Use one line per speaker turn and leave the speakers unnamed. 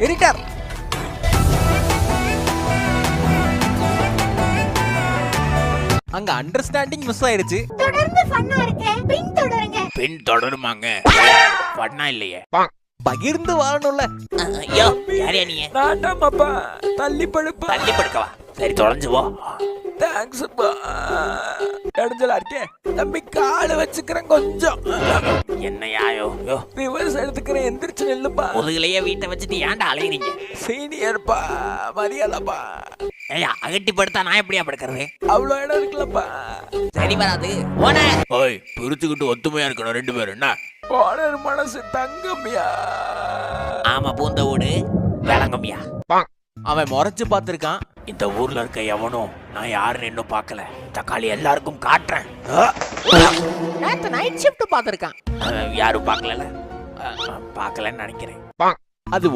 எரிட்டார் அங்க understanding miss ஆயிருச்சு
தொடர்ந்து ஃபன்னா இருக்க பின் தொடருங்க.
பின் தொடருமாங்க. பண்ணா இல்லையே.
பகிர்ந்து வாழணும்ல.
ஐயோ யாரையா நீ?
நாட்டாமாப்பா தள்ளி படுப்பா.
தள்ளி படுக்கவா சரி தொலைஞ்சு போ.
தேங்க்ஸ்ப்பா இடைஞ்சலா இருக்கே. தம்பி காலை வச்சுக்கிறேன் கொஞ்சம்.
என்னையாயோ யோ
ரிவர்ஸ் எடுத்துக்கிறேன் எந்திரிச்சு நில்லுப்பா
முதுகுலையே வீட்டை வச்சுட்டு ஏன்டா அலையுறீங்க?
சீனியர்ப்பா மரியாதைப்பா.
ஏய்யா அகட்டி படுத்தா நான் எப்படியா படுக்கிறது?
அவ்வளோ இடம் இருக்குல்லப்பா.
சரி வராது ஓன
ஓய் பிரிச்சுக்கிட்டு ஒத்துமையா இருக்கணும் ரெண்டு பேரும். என்ன?
ஓனர் மனசு தங்கம்யா.
ஆமா பூந்த வீடு விளங்கும்யா.
அவன் முறைச்சு பார்த்திருக்கான்.
இந்த ஊர்ல இருக்க எவனும் நான் யாருன்னு இன்னும் பார்க்கல. தக்காளி எல்லாருக்கும் காட்டுறேன்.
நைட் ஷிஃப்ட் பார்த்திருக்கான்.
யாரும் பார்க்கல பார்க்கலன்னு நினைக்கிறேன்.
அது